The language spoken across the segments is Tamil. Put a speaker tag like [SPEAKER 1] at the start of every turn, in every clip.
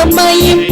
[SPEAKER 1] mamãe e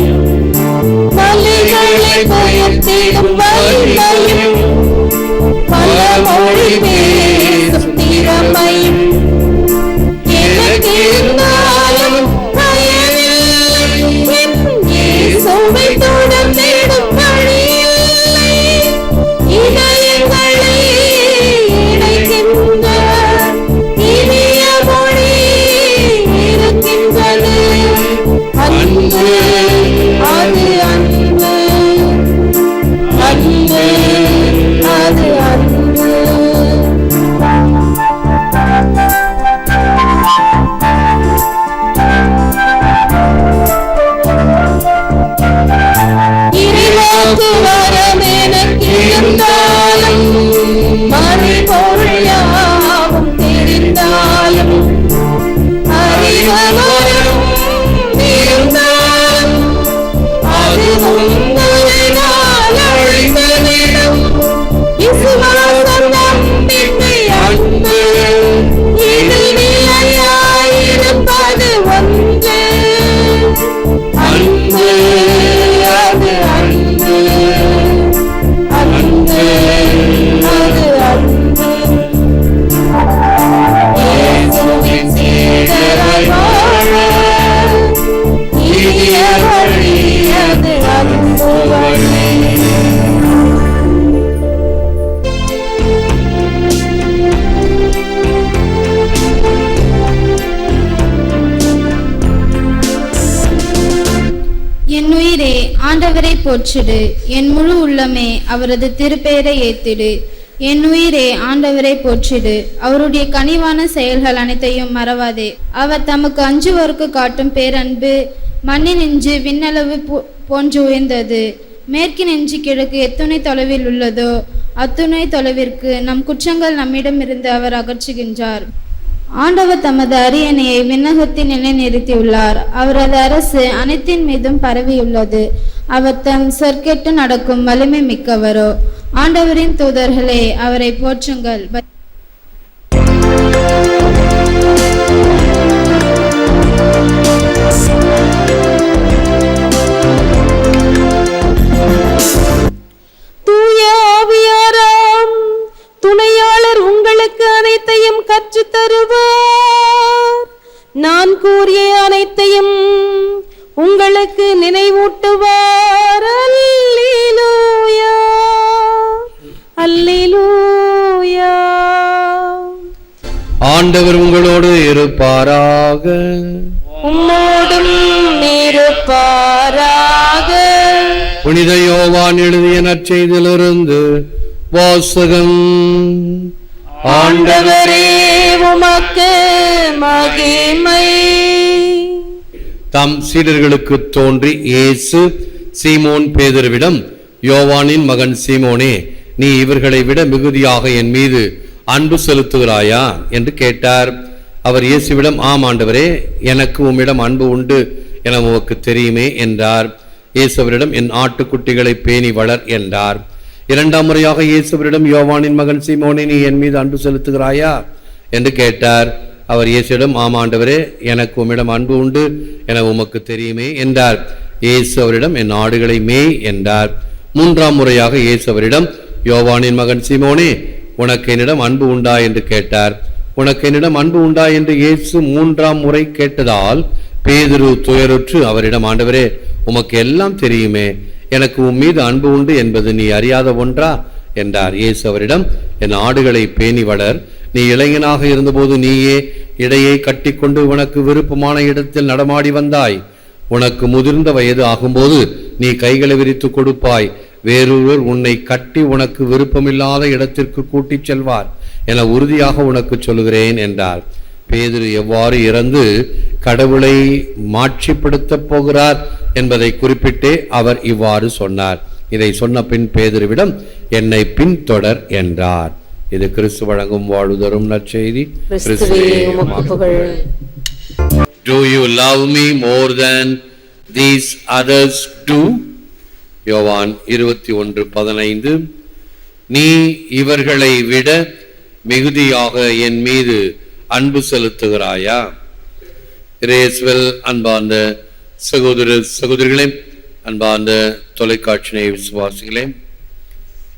[SPEAKER 1] போற்றிடு. என் முழு உள்ளமே அவரது திருப்பெயரை ஏத்திடு. என் உயிரே ஆண்டவரை போற்றிடு. அவருடைய கனிவான செயல்கள் அனைத்தையும் மறவாதே. அவர் தமக்கு அஞ்சுவோருக்கு காட்டும் பேரன்பு மண்ணினின்று விண்ணளவு போ- போன்று உயர்ந்தது. மேற்கினின்று கிழக்கு எத்துணை தொலைவில் உள்ளதோ அத்துணை தொலைவிற்கு நம் குற்றங்கள் நம்மிடமிருந்து அவர் அகற்றுகின்றார். ஆண்டவர் தமது அரியணையை விண்ணகத்தில் நிலைநிறுத்தியுள்ளார் அவரது அரசு அனைத்தின் மீதும் பரவியுள்ளது. அவர் தம் சொற்கெட்டு நடக்கும் வலிமை மிக்கவரோ. ஆண்டவரின் தூதர்களே அவரை போற்றுங்கள்.
[SPEAKER 2] இருப்பாராக.
[SPEAKER 3] உம்மோடும் இருப்பாராக.
[SPEAKER 2] புனித யோவான் எழுதிய நற்செய்திலிருந்து வாசகம்.
[SPEAKER 3] ஆண்டவரே உமக்கு மகிமை.
[SPEAKER 2] தம் சீடர்களுக்கு தோன்றி இயேசு சீமோன் பேதுருவிடம் யோவானின் மகன் சீமோனே நீ இவர்களை விட மிகுதியாக என் மீது அன்பு செலுத்துகிறாயா? என்று கேட்டார். அவர் இயேசுவிடம் ஆம் ஆண்டவரே எனக்கு உம்மிடம் அன்பு உண்டு என உமக்கு தெரியுமே என்றார். இயேசுவரிடம் என் ஆட்டுக்குட்டிகளை பேணி வளர் என்றார். இரண்டாம் முறையாக இயேசுவரிடம் யோவானின் மகன் சீமோனே நீ என் மீது அன்பு செலுத்துகிறாயா? என்று கேட்டார். அவர் இயேசுவிடம் ஆமாண்டவரே எனக்கு உம்மிடம் அன்பு உண்டு என உமக்கு தெரியுமே என்றார். இயேசு அவரிடம் என் ஆடுகளை மேய் என்றார். மூன்றாம் முறையாக இயேசு அவரிடம் யோவானின் மகன் சீமோனே உனக்கு என்னிடம் அன்பு உண்டா? என்று கேட்டார். உனக்கு என்னிடம் அன்பு உண்டா என்று இயேசு மூன்றாம் முறை கேட்டதால் பேதுரு துயருற்று அவரிடம் ஆண்டவரே உமக்கு எல்லாம் தெரியுமே. எனக்கு உன் மீது அன்பு உண்டு என்பது நீ அறியாத ஒன்றா? என்றார். இயேசு அவரிடம் என் ஆடுகளை பேணி வளர். நீ இளைஞனாக இருந்தபோது நீயே இடையை கட்டிக்கொண்டு உனக்கு விருப்பமான இடத்தில் நடமாடி வந்தாய். உனக்கு முதிர்ந்த வயது ஆகும்போது நீ கைகளை விரித்து கொடுப்பாய். வேறொருவர் உன்னை கட்டி உனக்கு விருப்பமில்லாத இடத்திற்கு கூட்டிச் செல்வார். என உறுதியாக உனக்கு சொல்கிறேன் என்றார். பேதுரு எவ்வாறு இறந்து கடவுளை மாட்சிப்படுத்தப் போகிறார் என்பதை குறிப்பிட்டே அவர் இவ்வாறு சொன்னார். இதை சொன்ன பின் பேதுருவிடம் என்னை பின்தொடர் என்றார். இது கிறிஸ்து வழங்கும் வாழ்வுதரும் நற்செய்தி. Do you love me more than these others do? யோவான் இருபத்தி ஒன்று பதினைந்து. நீ இவர்களை விட மிகுதியாக என் மீது அன்பு செலுத்துகிறாயா? ரேஸ்வெல் அன்பார்ந்த சகோதர சகோதரிகளே அன்பார்ந்த தொலைக்காட்சி விசுவாசிகளே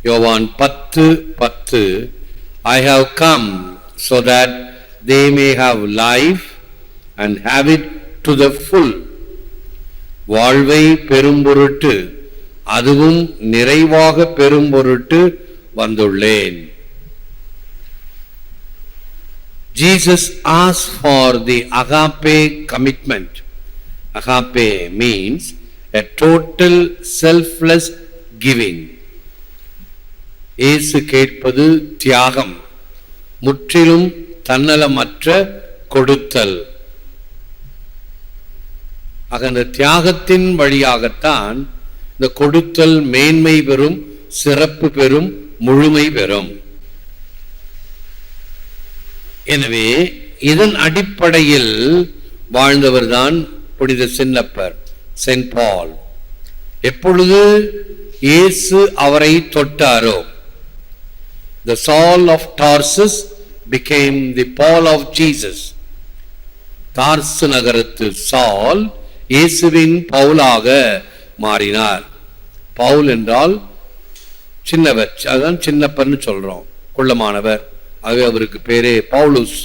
[SPEAKER 2] யோவான் பத்து பத்து. I have come so that they may have life and have it to the வாழ்வை பெரும் பொருட்டு அதுவும் நிறைவாக பெரும் பொருட்டு வந்துள்ளேன். Jesus as for the agape commitment. Agape means a total selfless giving. இயேசு கேட்பது தியாகம் முற்றிலும் தன்னலமற்ற கொடுத்தல் ஆக அந்த தியாகத்தின் வழியாகத்தான் இந்த கொடுத்தல் மேன்மை பெறும் சிறப்பு பெறும் முழுமை பெறும் எனவே இதன் அடிப்படையில் வாழ்ந்தவர்தான் புனித சின்னப்பர் சென்ட் பால். எப்பொழுது இயேசு அவரை தொட்டாரோ the Saul of Tarsus became the Paul of Jesus தார்சு நகரத்து சால் இயேசுவின் பவுலாக மாறினார். பவுல் என்றால் சின்னவர் அதான் சின்னப்பர்னு சொல்றோம் குள்ளமானவர். ஆகவே அவருக்கு பேரே பவுலுஸ்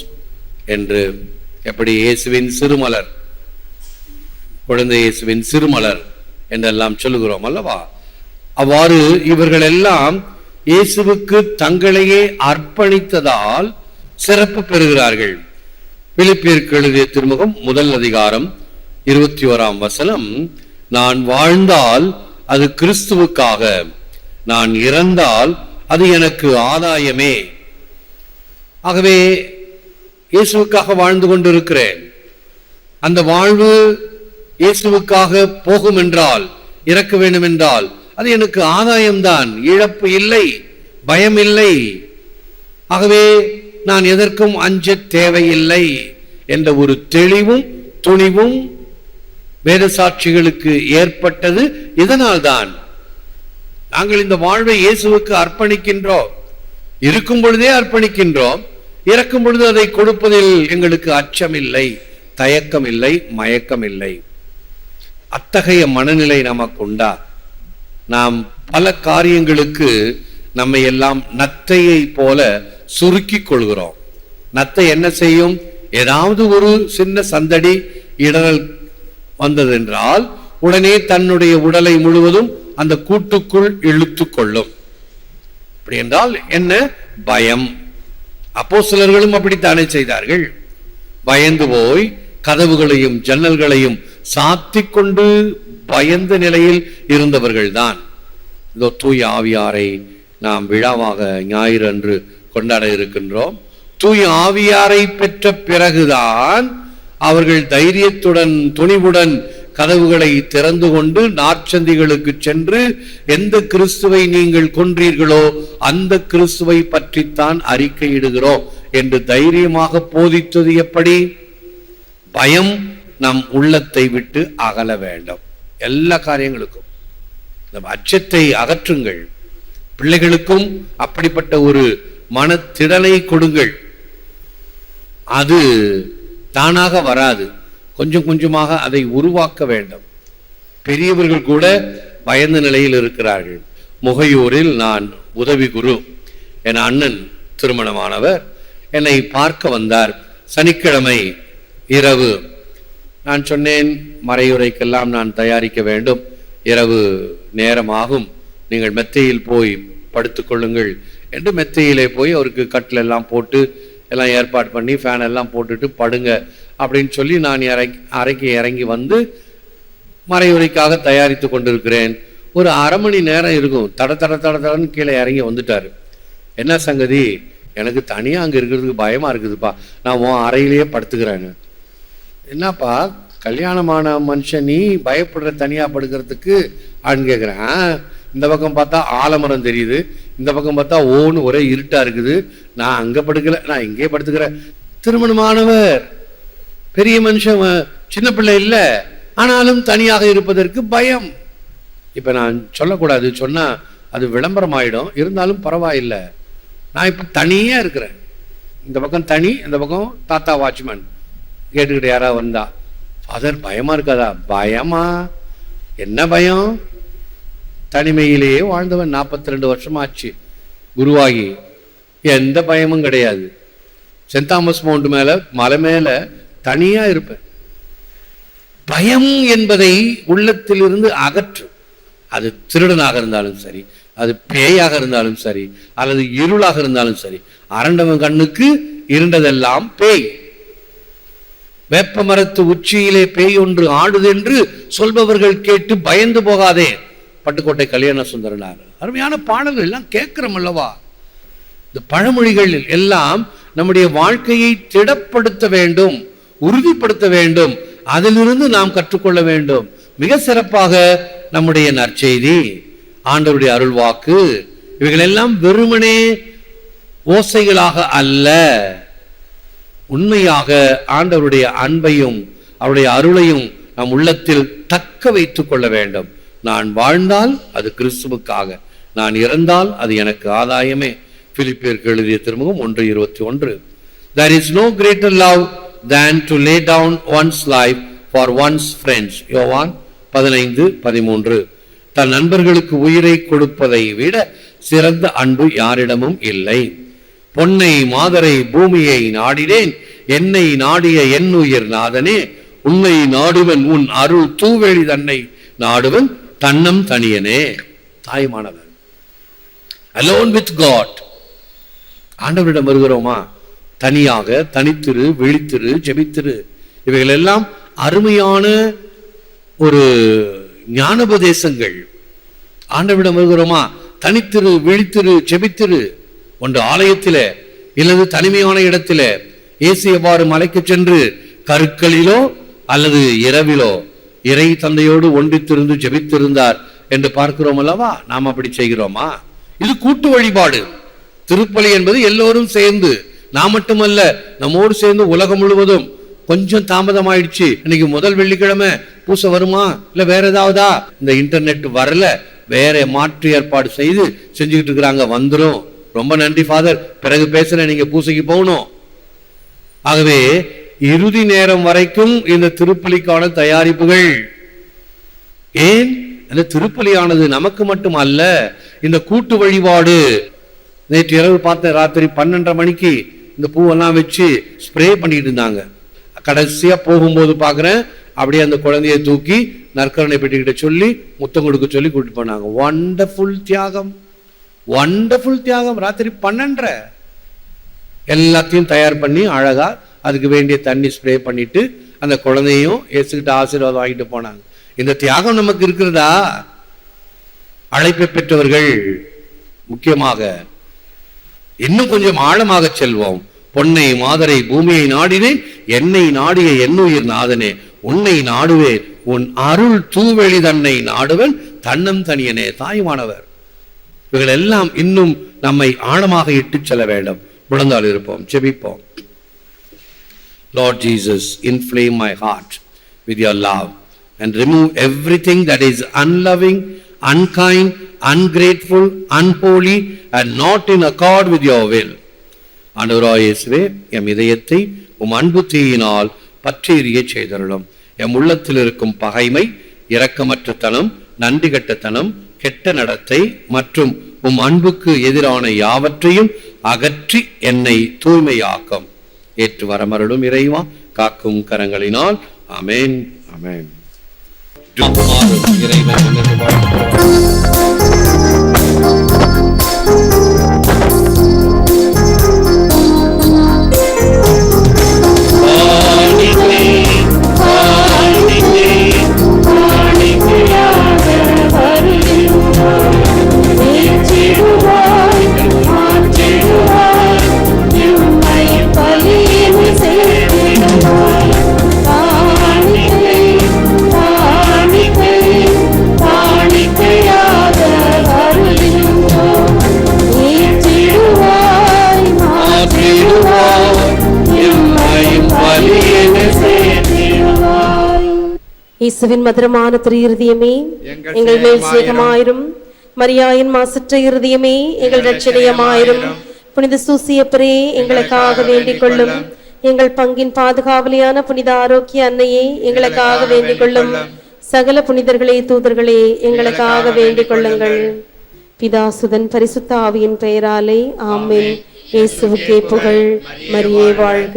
[SPEAKER 2] என்று எப்படி இயேசுவின் சிறுமலர் குழந்தை இயேசுவின் சிறுமலர் என்றெல்லாம் சொல்லுகிறோம் அல்லவா? அவ்வாறு இவர்கள் எல்லாம் இயேசுவுக்கு தங்களையே அர்ப்பணித்ததால் சிறப்பு பெறுகிறார்கள். பிலிப்பியருக்கு எழுதிய திருமுகம் முதல் அதிகாரம் இருபத்தி ஓராம் வசனம் நான் வாழ்ந்தால் அது கிறிஸ்துவுக்காக நான் இறந்தால் அது எனக்கு ஆதாயமே. ஆகவே இயேசுவுக்காக வாழ்ந்து கொண்டிருக்கிறேன். அந்த வாழ்வு இயேசுவுக்காக போகும் என்றால் இறக்க வேண்டும் என்றால் அது எனக்கு ஆதாயம்தான். இழப்பு இல்லை பயம் இல்லை. ஆகவே நான் எதற்கும் அஞ்ச தேவையில்லை என்ற ஒரு தெளிவும் துணிவும் வேத சாட்சிகளுக்கு ஏற்பட்டது. இதனால்தான் நாங்கள் இந்த வாழ்வை இயேசுவுக்கு அர்ப்பணிக்கின்றோம். இருக்கும் பொழுதே அர்ப்பணிக்கின்றோம். இறக்கும் பொழுது அதை கொடுப்பதில் எங்களுக்கு அச்சம் இல்லை தயக்கம் இல்லை மயக்கம் இல்லை அத்தகைய மனநிலை நமக்கு உண்டா நாம் பல காரியங்களுக்கு நம்மை எல்லாம் நத்தையை போல சுருக்கி கொள்கிறோம். நத்தை என்ன செய்யும்? ஏதாவது ஒரு சின்ன சந்தடி இடரல் வந்ததென்றால் உடனே தன்னுடைய உடலை முழுவதும் அந்த கூட்டுக்குள் இழுத்து கொள்ளும். அப்படி என்றால் என்ன? பயம். அப்போ சிலர்களும் அப்படித்தானே செய்தார்கள்? பயந்து போய் கதவுகளையும் ஜன்னல்களையும் சாத்தி கொண்டு பயந்த நிலையில் இருந்தவர்கள்தான். இதோ தூய ஆவியாரை நாம் விழாவாக ஞாயிறு அன்று கொண்டாட இருக்கின்றோம். தூய ஆவியாரை பெற்ற பிறகுதான் அவர்கள் தைரியத்துடன் துணிவுடன் கதவுகளை திறந்து கொண்டு நாற்சந்திகளுக்கு சென்று எந்த கிறிஸ்துவை நீங்கள் கொன்றீர்களோ அந்த கிறிஸ்துவை பற்றித்தான் அறிக்கையிடுகிறோம் என்று தைரியமாக போதித்தது எப்படி? பயம் நம் உள்ளத்தை விட்டு அகல வேண்டும். எல்லா காரியங்களுக்கும். அச்சத்தை அகற்றுங்கள். பிள்ளைகளுக்கும் அப்படிப்பட்ட ஒரு மனத்திடலை கொடுங்கள். அது தானாக வராது. கொஞ்சம் கொஞ்சமாக அதை உருவாக்க வேண்டும். பெரியவர்கள் கூட பயந்த நிலையில் இருக்கிறார்கள். முகையூரில் நான் உதவி குரு. என் அண்ணன் திருமணமானவர். என்னை பார்க்க வந்தார். சனிக்கிழமை இரவு. நான் சொன்னேன் மறையுரைக்கெல்லாம் நான் தயாரிக்க வேண்டும். இரவு நேரமாகும். நீங்கள் மெத்தையில் போய் படுத்துக்கொள்ளுங்கள் என்று மெத்தையிலே போய் அவருக்கு கட்டில் எல்லாம் போட்டு எல்லாம் ஏற்பாடு பண்ணி ஃபேன் எல்லாம் போட்டுட்டு படுங்க. அப்படின்னு சொல்லி நான் இறங்கி அறைக்கு இறங்கி வந்து மறையுரைக்காக தயாரித்து கொண்டிருக்கிறேன். ஒரு அரை மணி நேரம் இருக்கும். தட தட தட தடன்னு கீழே இறங்கி வந்துட்டாரு. என்ன சங்கதி? எனக்கு தனியாக அங்கே இருக்கிறதுக்கு பயமாக இருக்குதுப்பா. நான் உன் அறையிலேயே படுத்துக்கிறேன்னு. என்னப்பா? கல்யாணமான மனுஷன் நீ பயப்படுற தனியாக படுக்கிறதுக்கு? அப்படின்னு கேட்குறேன் இந்த பக்கம் பார்த்தா ஆலமரம் தெரியுது. இந்த பக்கம் பார்த்தா ஓன்னு ஒரே இருட்டாக இருக்குது. நான் அங்கே படுக்கலை. நான் இங்கே படுத்துக்கிறேன். திருமணமானவர்! பெரிய மனுஷன் சின்ன பிள்ளை இல்லை. ஆனாலும் தனியாக இருப்பதற்கு பயம். இப்போ நான் சொல்லக்கூடாது. சொன்னால் அது விளம்பரமாயிடும். இருந்தாலும் பரவாயில்லை. நான் இப்போ தனியாக இருக்கிறேன். இந்த பக்கம் தனி இந்த பக்கம் தாத்தா வாட்ச்மேன். கேட்டுக்கிட்டு யாராவது வந்தா. ஃபாதர் பயமாக இருக்காதா? பயமா. என்ன பயம்? தனிமையிலேயே வாழ்ந்தவன் நாற்பத்தி ரெண்டு வருஷமாச்சு. குருவாகி. எந்த பயமும் கிடையாது. சென்ட் தாமஸ் மவுண்ட் மேலே மலை மேலே தனியா இருப்பேன். பயம் என்பதை உள்ளத்திலிருந்து அகற்றும். அது திருடனாக இருந்தாலும் சரி அது பேயாக இருந்தாலும் சரி அல்லது இருளாக இருந்தாலும் சரி அரண்டவன் கண்ணுக்கு இருண்டதெல்லாம் பேய். வேப்ப மரத்து உச்சியிலே பேய் ஒன்று ஆடுதென்று சொல்பவர்கள் கேட்டு பயந்து போகாதே. பட்டுக்கோட்டை கல்யாண சுந்தரனார். அருமையான பாடல்கள் எல்லாம் கேட்கிறோம் அல்லவா? இந்த பழமொழிகள் எல்லாம் நம்முடைய வாழ்க்கையை திடப்படுத்த வேண்டும். உறுதிப்படுத்த வேண்டும். அதிலிருந்து நாம் கற்றுக்கொள்ள வேண்டும். மிக சிறப்பாக நம்முடைய நற்செய்தி ஆண்டவருடைய அருள்வாக்கு இவைகளெல்லாம் வெறுமனே ஓசைகளாக அல்ல. உண்மையாக ஆண்டவருடைய அன்பையும் அவருடைய அருளையும் நம் உள்ளத்தில் தக்க வைத்துக் கொள்ள வேண்டும். நான் வாழ்ந்தால் அது கிறிஸ்துவுக்காக. நான் இறந்தால் அது எனக்கு ஆதாயமே. பிலிப்பியருக்கு எழுதிய திருமுகம் ஒன்று இருபத்தி ஒன்று. There is no greater love than to lay down one's life for one's friends. Yovan பதினைந்து பதிமூன்று. தன் நண்பர்களுக்கு உயிரை கொடுப்பதை விட சிறந்த அன்பு யாரிடமும் இல்லை. பொன்னை மாதரை பூமியை நாடினேன். என்னை நாடிய என் உயிர் நாதனே. உன்னை நாடுவன் உன் அருள் தூவெளி தன்னை நாடுவன் தன்னம் தனியனே. தாய்மானவன் அலோன் வித் காட் ஆண்டவரிடம் வருகிறோமா? தனியாக தனித்திரு விழித்திரு ஜெபித்திரு. இவைகள் எல்லாம் அருமையான ஒரு ஞானோபதேசங்கள். ஆண்டவிடம் வருகிறோமா? தனித்திரு விழித்திரு ஜெபித்திரு. ஒன்று ஆலயத்தில இல்லது தனிமையான இடத்துல. இயேசு எவ்வாறு மலைக்கு சென்று கருக்களிலோ அல்லது இரவிலோ இறை தந்தையோடு ஒன்றித்திருந்து ஜெபித்திருந்தார் என்று பார்க்கிறோம் அல்லவா? நாம் அப்படி செய்கிறோமா? இது கூட்டு வழிபாடு. திருப்பலி என்பது எல்லோரும் சேர்ந்து நான் மட்டுமல்ல நம்மோடு சேர்ந்து உலகம் முழுவதும் கொஞ்சம் தாமதமாயிடுச்சு. இன்னைக்கு முதல் வெள்ளிக்கிழமை. பூசை வருமா? இல்ல வேற ஏதாவதா? இந்த இன்டர்நெட் வரல. வேற மாற்று ஏற்பாடு செய்து செஞ்சுக்கிட்டு இருக்கிறாங்க. வந்துடும் ரொம்ப நன்றி ஃபாதர் பிறகு பேசுறேன். நீங்க பூசைக்கு போகணும். ஆகவே இறுதி நேரம் வரைக்கும் இந்த திருப்பலிக்கான தயாரிப்புகள். ஏன்? அந்த திருப்பலியானது நமக்கு மட்டும் அல்ல இந்த கூட்டு வழிபாடு. நேற்று இரவு பார்த்த ராத்திரி பன்னெண்டரை மணிக்கு இந்த பூவெல்லாம் வச்சு ஸ்ப்ரே பண்ணிட்டு இருந்தாங்க. கடைசியாக போகும்போது பார்க்குறேன் அப்படியே அந்த குழந்தையை தூக்கி நற்கரணை பெட்டிக்கிட்ட சொல்லி முத்தம் கொடுக்க சொல்லி கூட்டிட்டு போனாங்க. வண்டர்ஃபுல் தியாகம். வண்டர்ஃபுல் தியாகம். ராத்திரி பன்னெண்டரை. எல்லாத்தையும் தயார் பண்ணி அழகாக அதுக்கு வேண்டிய தண்ணி ஸ்ப்ரே பண்ணிட்டு அந்த குழந்தையும் ஏசுக்கிட்ட ஆசீர்வாதம் வாங்கிட்டு போனாங்க. இந்த தியாகம் நமக்கு இருக்கிறதா? அழைப்பை பெற்றவர்கள் முக்கியமாக இன்னும் கொஞ்சம் ஆழமாக செல்வோம். பொன்னை மாதரை பூமியை நாடினேன் என்னை நாடிய என்னுயிர் நாதனே உன்னை நாடுவேன் உன் அருள் தூவெளி தன்னை நாடுவன் தன்னம் தனியனே தாய்மானவர். இவைகள் எல்லாம் இன்னும் நம்மை ஆழமாக இட்டுச் செல்ல வேண்டும். முழந்தால் இருப்போம் செபிப்போம் Lord Jesus, inflame my heart with your love and remove everything that is unloving, unkind, ungrateful, unholy, and not in accord with your will. அனுராயேசுவே எம் இதயத்தை உம் அன்பு தீயினால் பற்றி எறிய செய்தருளும். எம் உள்ளத்தில் இருக்கும் பகைமை இரக்கமற்ற தனம் நன்றி கட்டத்தனம் கெட்ட நடத்தை மற்றும் உம் அன்புக்கு எதிரான யாவற்றையும் அகற்றி என்னை தூய்மையாக்கும். ஏற்று வரமருளும் இறைவா காக்கும் கரங்களினால் அமேன் அமேன் Jump on, get a man,
[SPEAKER 3] இயேசுவின் மதுரமான திரு இருதயமே
[SPEAKER 4] எங்கள்
[SPEAKER 3] மேல். சிநேகமாயிரும். மரியாயின் மாசற்ற இருதயமே எங்கள் ரட்சணியமாயிரும் புனித சூசியப்பரே எங்களுக்காக வேண்டிக் கொள்ளும் எங்கள் பங்கின் பாதுகாவலியான புனித ஆரோக்கிய அன்னையே எங்களுக்காக வேண்டிக் கொள்ளும் சகல புனிதர்களே தூதர்களே எங்களுக்காக வேண்டிக் கொள்ளுங்கள் பிதாசுதன் பரிசுத்த ஆவியின் பெயராலே ஆமென். இயேசுவுக்கே புகழ். மரியே வாழ்க.